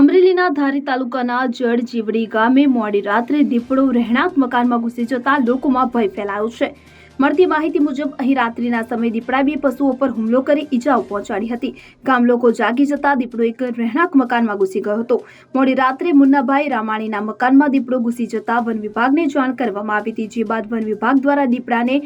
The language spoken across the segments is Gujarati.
અમરેલીના ધારી તાલુકાના જળજીવડી ગામે મોડી રાત્રે દીપડો રહેણાંક મકાનમાં ઘૂસી જતા લોકોમાં ભય ફેલાયો છે. મળતી માહિતી મુજબ અહીં રાત્રિના સમયે દીપડા બે પશુઓ પર હુમલો કરી ઈજાઓ પહોંચાડી હતી. ગામ લોકો જાગી જતા દીપડો એક રહેણાંક મકાનમાં ઘૂસી ગયો હતો. મોડી રાત્રે મુન્નાભાઈ રામાણીના મકાનમાં દીપડો ઘૂસી જતા વન વિભાગને જાણ કરવામાં આવી હતી, જે બાદ વન વિભાગ દ્વારા દીપડાને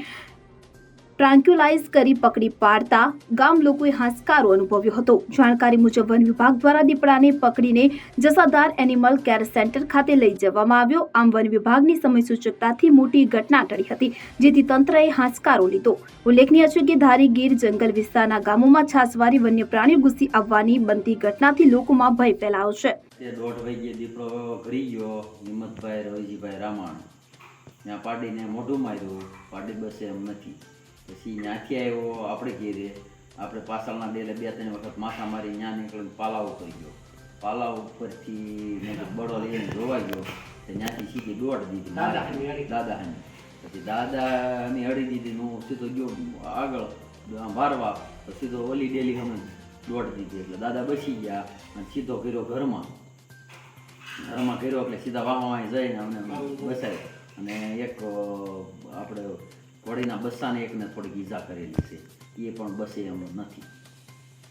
ટ્રાન્ક્યુલાઇઝ કરી પકડી પાડતા ગામ લોકોએ હાશકારો અનુભવ્યો હતો. જાણકારી મુજબ વન વિભાગ દ્વારા દીપડાને પકડીને જસાદાર એનિમલ કેર સેન્ટર ખાતે લઈ જવામાં આવ્યો. આમ વન વિભાગની સમય સૂચકતાથી મોટી ઘટના ટળી હતી, જેથી તંત્રએ હાશકારો લીધો. ઉલ્લેખનીય છે કે ધારી ગીર જંગલ વિસ્તારના ગામોમાં છાસવારી વન્ય પ્રાણીઓ ઘૂસી આવવાની બનતી ઘટનાથી લોકોમાં ભય ફેલાયો છે. ત્યાં પાડીને મોઢું માર્યું. પાડી બસે એમ નથી. પછી ત્યાંથી આવ્યો આપણે ઘેરે. આપણે પાછળના ડેલે બે ત્રણ વખત માથા મારી ત્યાં નીકળીને પાલાવ ઉપર ગયો. પાલા ઉપરથી મેં બળો લઈને જોવા ગયો. ત્યાંથી સીધી દોડ દીધી દાદા હાની પછી દાદાની અડી દીધી ને હું સીધો ગયો આગળ વારવા. તો સીધો ઓલી ડેલી અમે દોડ દીધી. એટલે દાદા બસી ગયા અને સીધો કર્યો ઘરમાં. ઘરમાં કર્યો એટલે સીધા વાહમાં જઈને અમને બસાય અને એક આપણે ઘોડીના બસ્સાને એકને થોડીક ઈજા કરેલી છે. એ પણ બસે એમ નથી.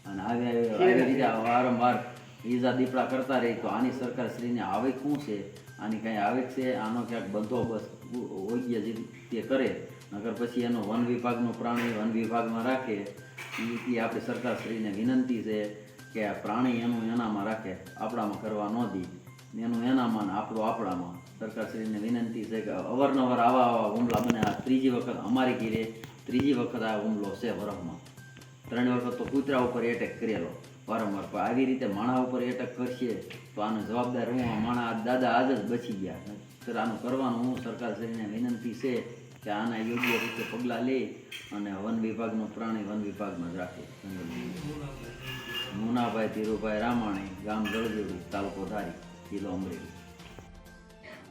અને આવી આવી રીતે વારંવાર ઈજા દીપડા કરતા રહી તો આની સરકાર શ્રીને આવક શું છે? આની કાંઈ આવક છે? આનો ક્યાંક બંદોબસ્ત હોય જે તે કરે. નગર પછી એનો વન વિભાગનો પ્રાણી વન વિભાગમાં રાખે. એ આપણે સરકાર શ્રીને વિનંતી છે કે આ પ્રાણી એનું એનામાં રાખે. આપણામાં કરવા ન દે. એનું એનામાં ને આપણું આપણામાં. સરકારશ્રીને વિનંતી છે કે અવારનવાર આવા આવા હુમલા બને આ ત્રીજી વખત અમારી ઘીરે ત્રીજી વખત આ હુમલો છે વરફમાં ત્રણ વખત તો કૂતરા ઉપર એટેક કરેલો વારંવાર પણ આવી રીતે માણા ઉપર એટેક કરશે તો આનો જવાબદાર હું માણા દાદા આજ જ બચી ગયા સર આનું કરવાનું હું સરકારશ્રીને વિનંતી છે કે આના યોગ્ય રીતે પગલાં લે અને વન વિભાગનો પ્રાણી વન વિભાગમાં જ રાખે મુનાભાઈ ધીરુભાઈ રામાણી, ગામ જળદેવડી તાલુકો ધારી, જિલ્લો Amreli.